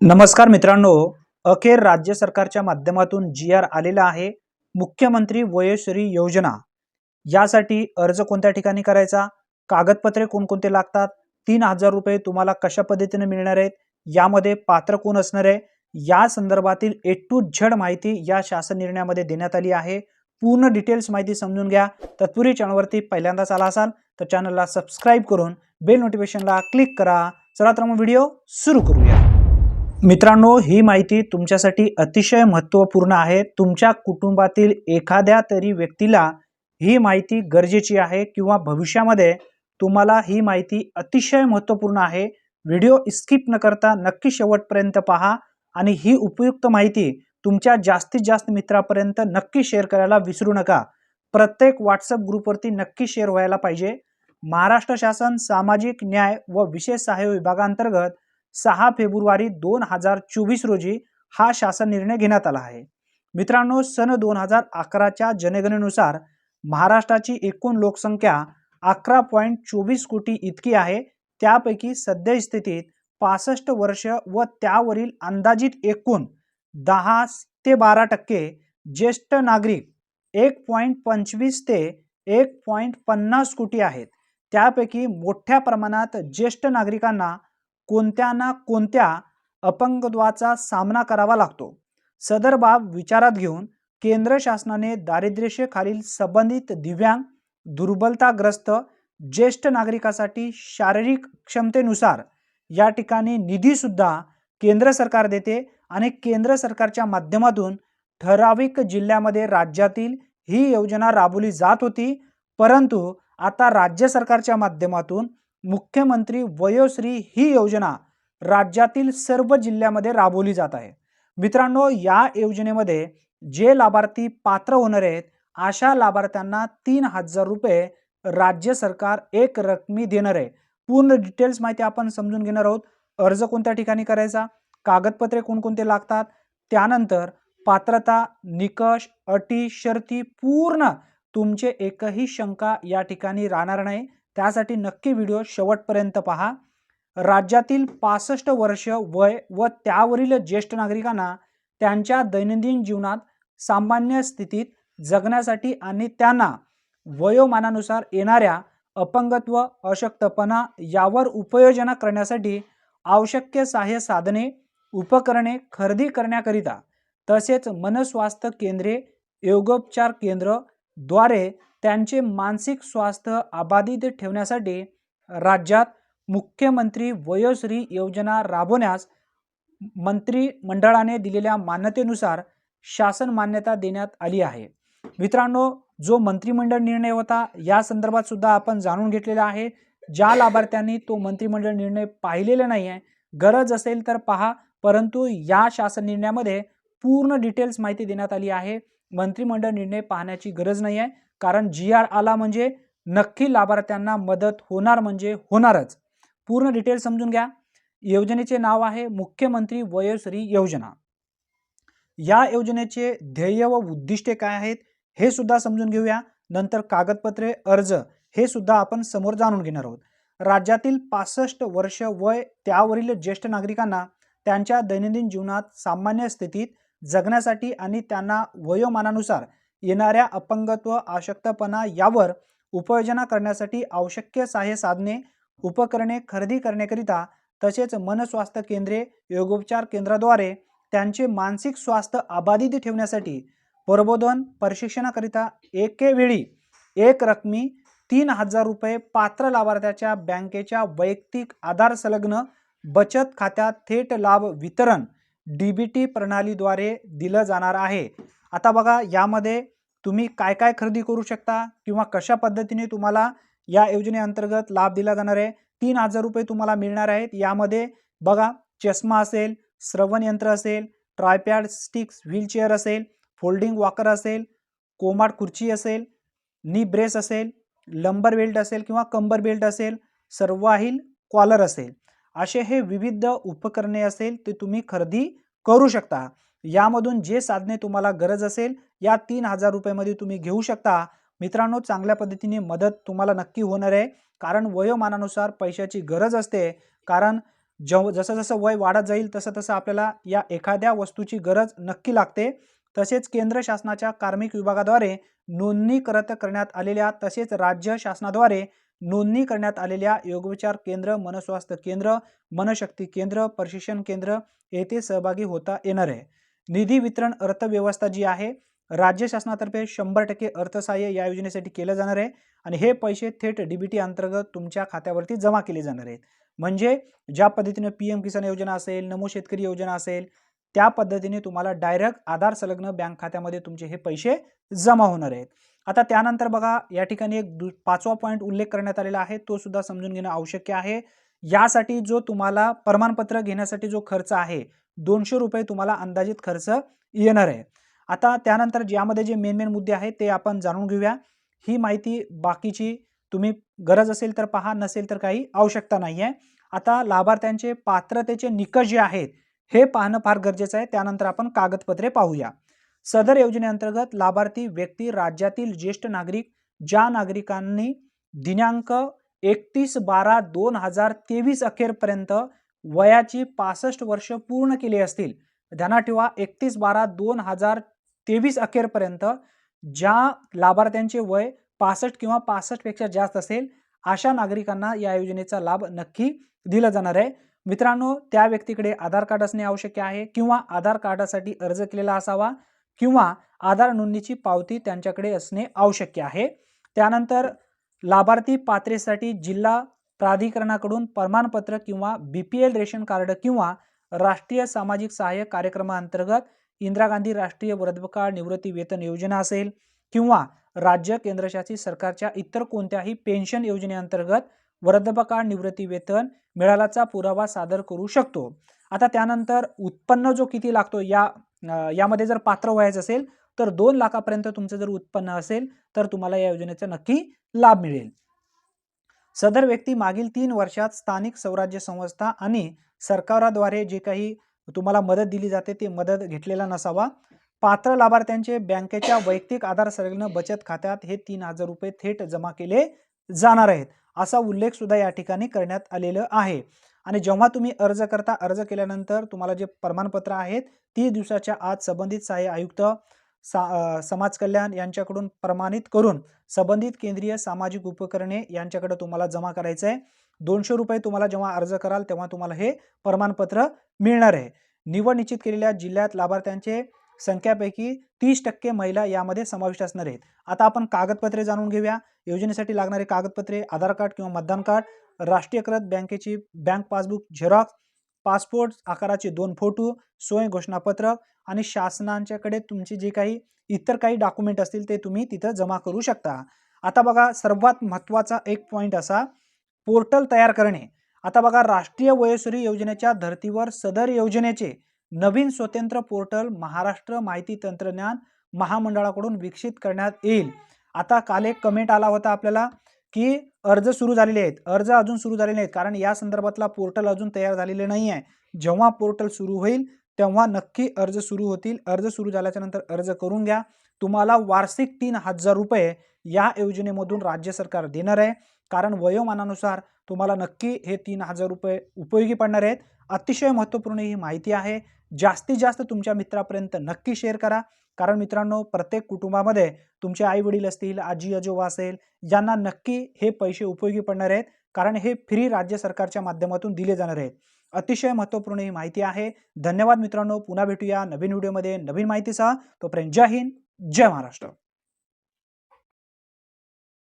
नमस्कार मित्रांनो अखेर राज्य सरकारच्या माध्यमातून जी आर आलेला आहे मुख्यमंत्री वयोश्री योजना. यासाठी अर्ज कोणत्या ठिकाणी करायचा? कागदपत्रे कोणकोणते लागतात? तीन हजार रुपये तुम्हाला कशा पद्धतीने मिळणार आहेत? यामध्ये पात्र कोण असणार आहे? या संदर्भातील ए टू झड माहिती या शासन निर्णयामध्ये देण्यात आली आहे. पूर्ण डिटेल्स माहिती समजून घ्या. तत्पूर्वी चॅनलवरती पहिल्यांदाच आला असाल तर चॅनलला सबस्क्राईब करून बेल नोटिफिकेशनला क्लिक करा. चला तर मग व्हिडिओ सुरू करूया. मित्रांनो ही माहिती तुमच्यासाठी अतिशय महत्त्वपूर्ण आहे. तुमच्या कुटुंबातील एखाद्या तरी व्यक्तीला ही माहिती गरजेची आहे किंवा भविष्यामध्ये तुम्हाला ही माहिती अतिशय महत्त्वपूर्ण आहे. व्हिडिओ स्किप न करता नक्की शेवटपर्यंत पहा आणि ही उपयुक्त माहिती तुमच्या जास्तीत जास्त मित्रापर्यंत नक्की शेअर करायला विसरू नका. प्रत्येक व्हॉट्सअप ग्रुपवरती नक्की शेअर व्हायला पाहिजे. महाराष्ट्र शासन सामाजिक न्याय व विशेष सहाय्य विभागांतर्गत सहा फेब्रुवारी दोन हजार चोवीस रोजी हा शासन निर्णय घेण्यात आला आहे. मित्रांनो सन दोन हजार अकराच्या जनगणनेनुसार महाराष्ट्राची एकूण लोकसंख्या अकरा पॉईंट चोवीस कोटी इतकी आहे. त्यापैकी सध्या स्थितीत पासष्ट वर्ष व त्यावरील अंदाजित एकूण दहा ते बारा टक्के ज्येष्ठ नागरिक एक पॉईंट पंचवीस ते एक पॉईंट पन्नास कोटी आहेत. त्यापैकी मोठ्या प्रमाणात ज्येष्ठ नागरिकांना कोणत्या ना कोणत्या अपंगत्वाचा सामना करावा लागतो? सदर बाब विचारात घेऊन केंद्र शासनाने दारिद्र्यशेखालील संबंधित दिव्यांग दुर्बलताग्रस्त ज्येष्ठ नागरिकासाठी शारीरिक क्षमतेनुसार या ठिकाणी निधीसुद्धा केंद्र सरकार देते आणि केंद्र सरकारच्या माध्यमातून ठराविक जिल्ह्यामध्ये राज्यातील ही योजना राबवली जात होती. परंतु आता राज्य सरकारच्या माध्यमातून मुख्यमंत्री वयोश्री ही योजना राज्यातील सर्व जिल्ह्यामध्ये राबवली जात आहे. मित्रांनो या योजनेमध्ये जे लाभार्थी पात्र होणार आहेत अशा लाभार्थ्यांना तीन हजार रुपये राज्य सरकार एक रकमी देणार आहे. पूर्ण डिटेल्स माहिती आपण समजून घेणार आहोत. अर्ज कोणत्या ठिकाणी करायचा? कागदपत्रे कोणकोणते लागतात? त्यानंतर पात्रता निकष अटी शर्ती पूर्ण तुमचे एकही शंका या ठिकाणी राहणार नाही. त्यासाठी नक्की व्हिडिओ शेवटपर्यंत पहा. राज्यातील पासष्ट वर्ष वय व त्यावरील ज्येष्ठ नागरिकांना त्यांच्या दैनंदिन जीवनात सामान्य स्थितीत जगण्यासाठी आणि त्यांना वयोमानानुसार येणाऱ्या अपंगत्व अशक्तपणा यावर उपयोजना करण्यासाठी आवश्यक सहाय्य साधने उपकरणे खरेदी करण्याकरिता तसेच मनस्वास्थ्य केंद्रे योगोपचार केंद्रद्वारे त्यांचे मानसिक स्वास्थ्य अबाधित ठेवण्यासाठी राज्यात मुख्यमंत्री वयोश्री योजना राबवण्यास मंत्रिमंडळाने दिलेल्या मान्यतेनुसार शासन मान्यता देण्यात आली आहे. मित्रांनो जो मंत्रिमंडळ निर्णय होता या संदर्भात सुद्धा आपण जाणून घेतलेला आहे. ज्या लाभार्थ्यांनी तो मंत्रिमंडळ निर्णय पाहिलेला नाही आहे गरज असेल तर पहा. परंतु या शासन निर्णयामध्ये पूर्ण डिटेल्स माहिती देण्यात आली आहे. मंत्रिमंडळ निर्णय पाहण्याची गरज नाही आहे कारण जी आर आला म्हणजे नक्की लाभार्थ्यांना मदत होणार म्हणजे होणारच. पूर्ण डिटेल समजून घ्या. योजनेचे नाव आहे मुख्यमंत्री वयोश्री योजना. या योजनेचे ध्येय व उद्दिष्टे काय आहेत हे सुद्धा समजून घेऊया. नंतर कागदपत्रे अर्ज हे सुद्धा आपण समोर जाणून घेणार आहोत. राज्यातील पासष्ट वर्ष वय त्यावरील ज्येष्ठ नागरिकांना त्यांच्या दैनंदिन जीवनात सामान्य स्थितीत जगण्यासाठी आणि त्यांना वयोमानानुसार येणाऱ्या अपंगत्व अशक्तपणा यावर उपाययोजना करण्यासाठी आवश्यक सहाय्य साधने उपकरणे खरेदी करण्याकरिता तसेच मनस्वास्थ्य केंद्रे योगोपचार केंद्राद्वारे त्यांचे मानसिक स्वास्थ्य अबाधित ठेवण्यासाठी प्रबोधन प्रशिक्षणाकरिता एकेवेळी एक रकमी तीन हजार रुपये पात्र लाभार्थ्याच्या बँकेच्या वैयक्तिक आधार संलग्न बचत खात्यात थेट लाभ वितरण डी बी टी प्रणालीद्वारे दिलं जाणार आहे. आता बघा यामध्ये तुम्ही काय काय खरेदी करू शकता किंवा कशा पद्धतीने तुम्हाला या योजनेअंतर्गत लाभ दिला जाणार आहे? तीन हजार रुपये तुम्हाला मिळणार आहेत. यामध्ये बघा चष्मा असेल श्रवण यंत्र असेल ट्रायपॅड स्टिक्स व्हीलचेअर असेल फोल्डिंग वॉकर असेल कोमाट खुर्ची असेल नी ब्रेस असेल लंबर बेल्ट असेल किंवा कंबर बेल्ट असेल सर्वाहील कॉलर असेल. असे हे विविध उपकरणे असेल ते तुम्ही खरेदी करू शकता. यामधून जे साधने तुम्हाला गरज असेल या तीन हजार रुपयामध्ये तुम्ही घेऊ शकता. मित्रांनो चांगल्या पद्धतीने मदत तुम्हाला नक्की होणार आहे. कारण वयोमानानुसार पैशाची गरज असते. कारण जव जसं जसं वय वाढत जाईल तसं तसं आपल्याला या एखाद्या वस्तूची गरज नक्की लागते. तसेच केंद्र शासनाच्या कार्मिक विभागाद्वारे नोंदणीकृत करण्यात आलेल्या तसेच राज्य शासनाद्वारे नोंदणी करण्यात आलेल्या योगविचार केंद्र मनस्वास्थ्य केंद्र मनशक्ती केंद्र प्रशिक्षण केंद्र येथे सहभागी होता येणार आहे. निधी वितरण अर्थव्यवस्था जी आहे राज्य शासनातर्फे शंभर टक्के अर्थसहाय्य या योजनेसाठी केलं जाणार आहे आणि हे पैसे थेट डीबीटी अंतर्गत तुमच्या खात्यावरती जमा केले जाणार आहेत. म्हणजे ज्या पद्धतीने पी एम किसान योजना असेल नमो शेतकरी योजना असेल त्या पद्धतीने तुम्हाला डायरेक्ट आधार संलग्न बँक खात्यामध्ये तुमचे हे पैसे जमा होणार आहेत. आता त्यानंतर बघा या ठिकाणी एक दु पाचवा पॉईंट उल्लेख करण्यात आलेला आहे तो सुद्धा समजून घेणं आवश्यक आहे. यासाठी जो तुम्हाला प्रमाणपत्र घेण्यासाठी जो खर्च आहे दोनशे रुपये तुम्हाला अंदाजित खर्च येणार आहे. आता त्यानंतर ज्यामध्ये जे मेन मेन मुद्दे आहेत ते आपण जाणून घेऊया. ही माहिती बाकीची तुम्ही गरज असेल तर पहा नसेल तर काही आवश्यकता नाही आहे आता लाभार्थ्यांचे पात्रतेचे निकष जे आहेत हे पाहणं फार गरजेचं आहे. त्यानंतर आपण कागदपत्रे पाहूया. सदर योजनेअंतर्गत लाभार्थी व्यक्ती राज्यातील ज्येष्ठ नागरिक ज्या नागरिकांनी दिनांक एकतीस बारा दोन हजार तेवीस अखेरपर्यंत वयाची पासष्ट वर्ष पूर्ण केली असतील. ध्यानात ठेवा एकतीस बारा दोन हजार तेवीस अखेरपर्यंत ज्या लाभार्थ्यांचे वय पासष्ट किंवा पासष्टपेक्षा जास्त असेल अशा नागरिकांना या योजनेचा लाभ नक्की दिला जाणार आहे. मित्रांनो त्या व्यक्तीकडे आधार कार्ड असणे आवश्यक आहे किंवा आधार कार्डासाठी अर्ज केलेला असावा किंवा आधार नोंदणीची पावती त्यांच्याकडे असणे आवश्यक आहे. त्यानंतर लाभार्थी पात्रेसाठी जिल्हा प्राधिकरणाकडून प्रमाणपत्र किंवा B P L ration card किंवा राष्ट्रीय सामाजिक सहाय्य कार्यक्रमाअंतर्गत इंदिरा गांधी राष्ट्रीय वृद्धकाळ निवृत्ती वेतन योजना असेल किंवा राज्य केंद्रशासित सरकारच्या इतर कोणत्याही पेन्शन योजनेअंतर्गत वृद्धकाळ निवृत्ती वेतन मिळाल्याचा पुरावा सादर करू शकतो. आता त्यानंतर उत्पन्न जो किती लागतो या यामध्ये जर पात्र व्हायचं असेल तर दोन लाखापर्यंत तुमचं जर उत्पन्न असेल तर तुम्हाला या योजनेचा नक्की लाभ मिळेल. सदर व्यक्ती मागील तीन वर्षात स्थानिक स्वराज्य संस्था आणि सरकाराद्वारे जे काही तुम्हाला मदत दिली जाते ती मदत घेतलेला नसावा. पात्र लाभार्थ्यांचे बँकेच्या वैयक्तिक आधार संलग्न बचत खात्यात हे तीन हजार रुपये थेट जमा केले जाणार आहेत असा उल्लेख सुद्धा या ठिकाणी करण्यात आलेलं आहे. आणि जेव्हा तुम्ही अर्ज करता अर्ज केल्यानंतर तुम्हाला जे प्रमाणपत्र आहेत तीस दिवसाच्या आत संबंधित सहाय्य आयुक्त सा समाज कल्याण यांच्याकडून प्रमाणित करून संबंधित केंद्रीय सामाजिक उपकरणे यांच्याकडे तुम्हाला जमा करायचं आहे दोनशे रुपये तुम्हाला जेव्हा अर्ज कराल तेव्हा तुम्हाला हे प्रमाणपत्र मिळणार आहे. निवड निश्चित केलेल्या जिल्ह्यात लाभार्थ्यांचे संख्यापैकी तीस टक्के महिला यामध्ये समाविष्ट असणार आहेत. आता आपण कागदपत्रे जाणून घेऊया. योजनेसाठी लागणारे कागदपत्रे आधार कार्ड किंवा मतदान कार्ड राष्ट्रीयकृत बँकेची बँक पासबुक झेरॉक्स पासपोर्ट आकाराचे दोन फोटो सोय घोषणापत्र आणि शासनांच्याकडे तुमचे जे काही इतर काही डॉक्युमेंट असतील ते तुम्ही तिथं जमा करू शकता. आता बघा सर्वात महत्त्वाचा एक पॉईंट असा पोर्टल तयार करणे. आता बघा राष्ट्रीय वयोश्री योजनेच्या धर्तीवर सदर योजनेचे नवीन स्वतंत्र पोर्टल महाराष्ट्र माहिती तंत्रज्ञान महामंडळाकडून विकसित करण्यात येईल. आता काल एक कमेंट आला होता आपल्याला की अर्ज सुरू झालेले आहेत. अर्ज अजून सुरू झालेले नाहीत. कारण या संदर्भातला पोर्टल अजून तयार झालेले नाही आहे जेव्हा पोर्टल सुरू होईल तेव्हा नक्की अर्ज सुरू होतील. अर्ज सुरू झाल्याच्यानंतर अर्ज करून घ्या. तुम्हाला वार्षिक तीन हजार रुपये या योजनेमधून राज्य सरकार देणार आहे. कारण वयोमानानुसार तुम्हाला नक्की हे तीन हजार रुपये उपयोगी पडणार आहेत. अतिशय महत्त्वपूर्ण ही माहिती आहे. जास्तीत जास्त तुमच्या मित्रापर्यंत नक्की शेअर करा. कारण मित्रांनो प्रत्येक कुटुंबामध्ये तुमचे आई वडील असतील आजी आजोबा असेल यांना नक्की हे पैसे उपयोगी पडणार आहेत. कारण हे फ्री राज्य सरकारच्या माध्यमातून दिले जाणार आहेत. अतिशय महत्त्वपूर्ण ही माहिती आहे. धन्यवाद मित्रांनो. पुन्हा भेटूया नवीन व्हिडिओमध्ये नवीन माहितीसह. तोपर्यंत जय हिंद. जय महाराष्ट्र.